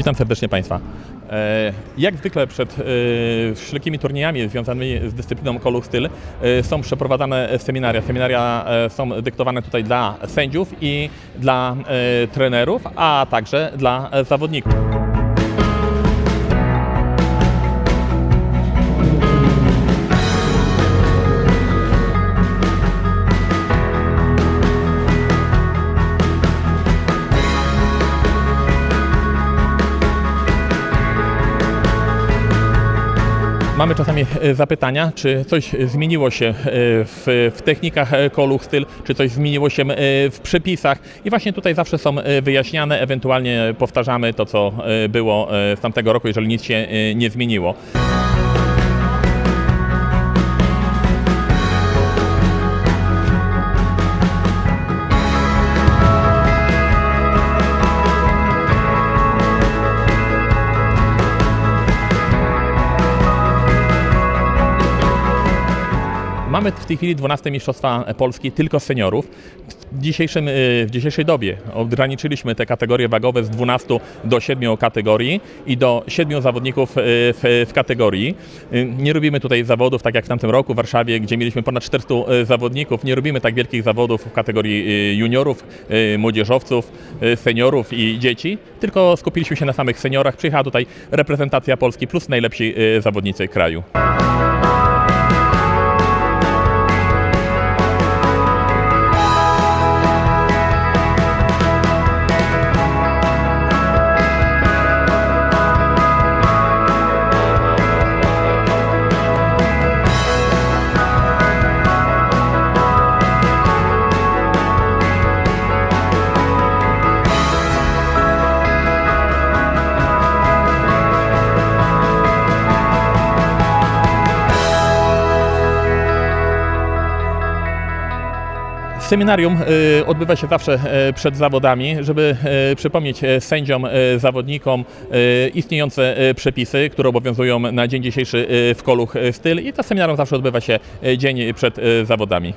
Witam serdecznie Państwa. E, Jak zwykle przed e, wszelkimi turniejami związanymi z dyscypliną Kolu Styl e, są przeprowadzane seminaria. Seminaria są dyktowane tutaj dla sędziów i dla trenerów, a także dla zawodników. Mamy czasami e, zapytania, czy coś zmieniło się e, w, w technikach e, kolu styl, czy coś zmieniło się e, w przepisach i właśnie tutaj zawsze są e, wyjaśniane, ewentualnie powtarzamy to, co e, było e, z tamtego roku, jeżeli nic się e, nie zmieniło. Mamy w tej chwili 12 Mistrzostwa Polski tylko seniorów. W, dzisiejszym, y, w dzisiejszej dobie ograniczyliśmy te kategorie wagowe z 12 do 7 kategorii i do 7 zawodników y, w, w kategorii. Y, Nie robimy tutaj zawodów tak jak w tamtym roku w Warszawie, gdzie mieliśmy ponad 400 y, zawodników. Nie robimy tak wielkich zawodów w kategorii juniorów, młodzieżowców, seniorów i dzieci, tylko skupiliśmy się na samych seniorach. Przyjechała tutaj reprezentacja Polski plus najlepsi zawodnicy kraju. Seminarium y, odbywa się zawsze e, przed zawodami, żeby e, przypomnieć e, sędziom, e, zawodnikom e, istniejące e, przepisy, które obowiązują na dzień dzisiejszy e, w Koluch e, Styl i to seminarium zawsze odbywa się e, dzień przed e, zawodami.